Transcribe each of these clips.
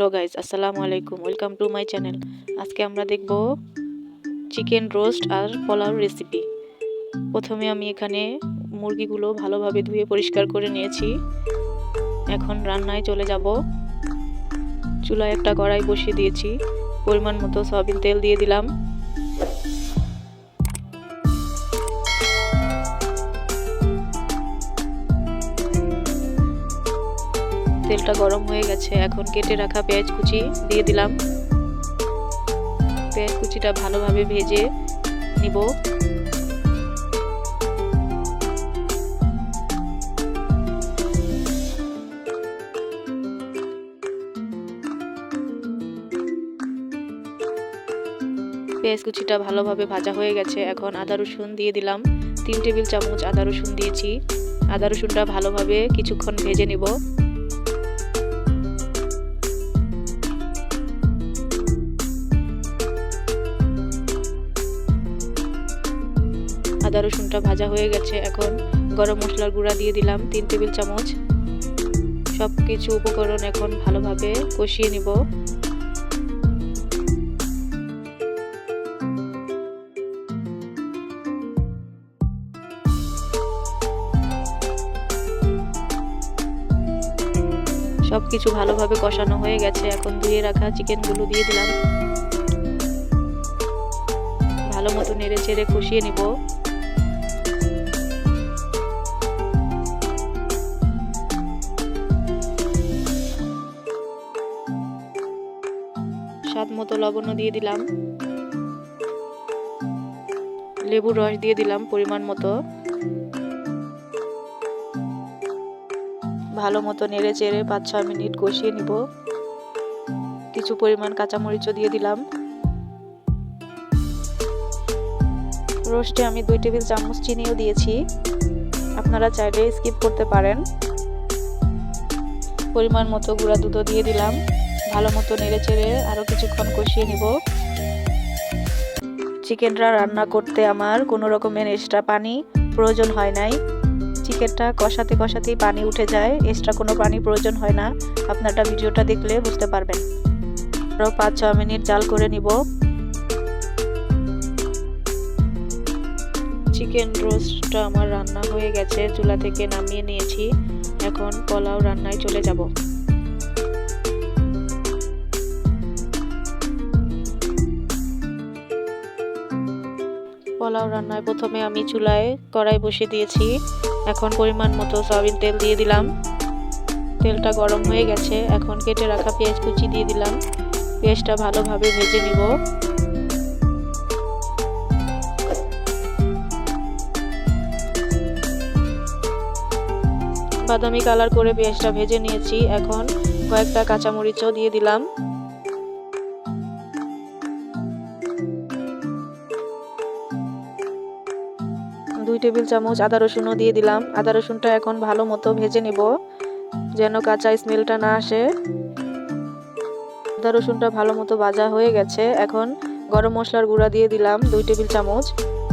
Hello guys আসসালামু আলাইকুম welcome to my channel আজকে আমরা দেখব চিকেন রোস্ট আর পোলাও রেসিপি প্রথমে আমি এখানে মুরগিগুলো ভালোভাবে ধুয়ে পরিষ্কার করে নিয়েছি। এখন রান্নায় চলে যাব। চুলায় একটা কড়াই বসিয়ে দিয়েছি। পরিমাণ মতো সয়াবিন তেল দিয়ে দিলাম। তেলটা গরম হয়ে গেছে। এখন কেটে রাখা পেঁয়াজ কুচি দিয়ে দিলাম। পেঁয়াজ কুচিটা ভালোভাবে ভেজে নিব। পেঁয়াজ কুচিটা ভালোভাবে ভাজা হয়ে গেছে। এখন আদা রসুন দিয়ে দিলাম। তিন টেবিল চামচ আদা রসুন দিয়েছি। আদা রসুনটা ভালোভাবে কিছুক্ষণ ভেজে নিব। আদা রসুনটা ভাজা হয়ে গেছে। এখন গরম মশলার গুঁড়া দিয়ে দিলাম তিন টেবিল চামচ। সব কিছু উপকরণ এখন ভালোভাবে কষিয়ে নিব। সব কিছু ভালোভাবে কষানো হয়ে গেছে। এখন ধুয়ে রাখা চিকেনগুলো দিয়ে দিলাম। ভালো মতো নেড়ে চেড়ে কষিয়ে নিব। স্বাদ মতো লবণও দিয়ে দিলাম। লেবুর রস দিয়ে দিলাম পরিমাণ মতো। ভালো মতো নেড়ে চেড়ে পাঁচ ছ মিনিট কষিয়ে নিব। কিছু পরিমাণ কাঁচামরিচও দিয়ে দিলাম। রোস্টে আমি দুই টেবিল চামচ চিনিও দিয়েছি। আপনারা চাইলে স্কিপ করতে পারেন। পরিমাণ মতো গুঁড়া দুধও দিয়ে দিলাম। ভালো মতো নেড়ে চেড়ে আরও কিছুক্ষণ কষিয়ে নিব। চিকেনটা রান্না করতে আমার কোনো রকমের এক্সট্রা পানি প্রয়োজন হয় নাই। চিকেনটা কষাতে কষাতেই পানি উঠে যায় এক্সট্রা কোনো পানি প্রয়োজন হয় না। আপনারা ভিডিওটা দেখলে বুঝতে পারবেন। আরও পাঁচ ছ মিনিট জাল করে নিব। চিকেন রোস্টটা আমার রান্না হয়ে গেছে, চুলা থেকে নামিয়ে নিয়েছি। এখন পোলাও রান্নায় চলে যাব। পোলাও রান্নায় প্রথমে আমি চুলায় কড়াই বসিয়ে দিয়েছি। এখন পরিমাণ মতো সয়াবিন তেল দিয়ে দিলাম। তেলটা গরম হয়ে গেছে। এখন কেটে রাখা পেঁয়াজ কুচি দিয়ে দিলাম। পেঁয়াজটা ভালোভাবে ভেজে নিব। বাদামি কালার করে পেঁয়াজটা ভেজে নিয়েছি। এখন কয়েকটা কাঁচামরিচও দিয়ে দিলাম। দুই টেবিল চামচ আদা রসুনও দিয়ে দিলাম। আদা রসুনটা এখন ভালো মতো ভেজে নেব, যেন কাঁচা স্মেলটা না আসে। আদা রসুনটা ভালো মতো ভাজা হয়ে গেছে। এখন গরম মশলার গুঁড়া দিয়ে দিলাম দুই টেবিল চামচ।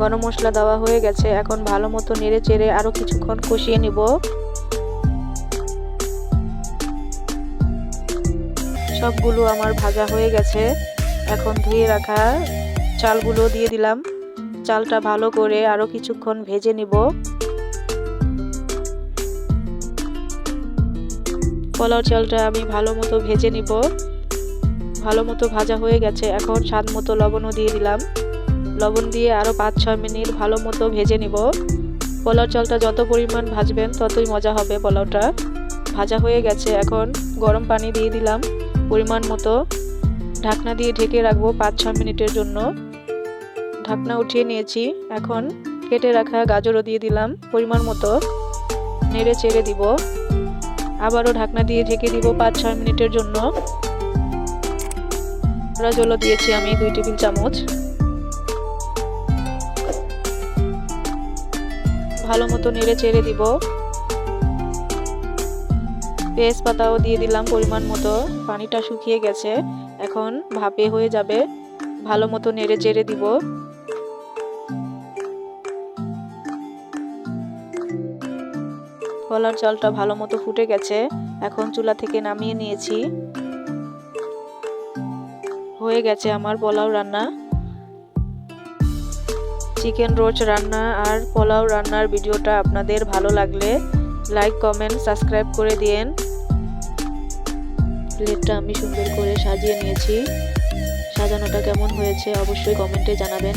গরম মশলা দেওয়া হয়ে গেছে। এখন ভালো মতো নেড়ে চেড়ে আরও কিছুক্ষণ কষিয়ে নিব। সবগুলো আমার ভাজা হয়ে গেছে। এখন ধুয়ে রাখা চালগুলো দিয়ে দিলাম। চালটা ভালো করে আরও কিছুক্ষণ ভেজে নিব। পোলাও চালটা আমি ভালো মতো ভেজে নিব। ভালো মতো ভাজা হয়ে গেছে, এখন স্বাদ মতো লবণও দিয়ে দিলাম। লবণ দিয়ে আরও পাঁচ ছয় মিনিট ভালো মতো ভেজে নিব। পোলাও চালটা যত পরিমাণ ভাজবেন ততই মজা হবে পোলাওটা ভাজা হয়ে গেছে, এখন গরম পানি দিয়ে দিলাম পরিমাণ মতো। ঢাকনা দিয়ে ঢেকে রাখব পাঁচ ছ মিনিটের জন্য। ঢাকনা উঠিয়ে নিয়েছি। এখন কেটে রাখা গাজরও দিয়ে দিলাম। পরিমাণ মতো নেড়ে চেড়ে দিব। আবারও ঢাকনা দিয়ে ঢেকে দিব পাঁচ ছয় মিনিটের জন্য। জলও দিয়েছি আমি দুই টেবিল চামচ। ভালো মতো নেড়ে চেড়ে দিব। পেঁয়াজ পাতাও দিয়ে দিলাম পরিমাণ মতো। পানিটা শুকিয়ে গেছে। এখন ভাপে হয়ে যাবে। ভালো মতো নেড়ে চেড়ে দিব। কলার চালটা ভালো মতো ফুটে গেছে, এখন চুলা থেকে নামিয়ে নিয়েছি। হয়ে গেছে আমার পোলাও রান্না। চিকেন রোজ রান্না আর পোলাও রান্নার ভিডিওটা আপনাদের ভালো লাগলে লাইক, কমেন্ট, সাবস্ক্রাইব করে দিন প্লেটটা আমি সুন্দর করে সাজিয়ে নিয়েছি। সাজানোটা কেমন হয়েছে অবশ্যই কমেন্টে জানাবেন।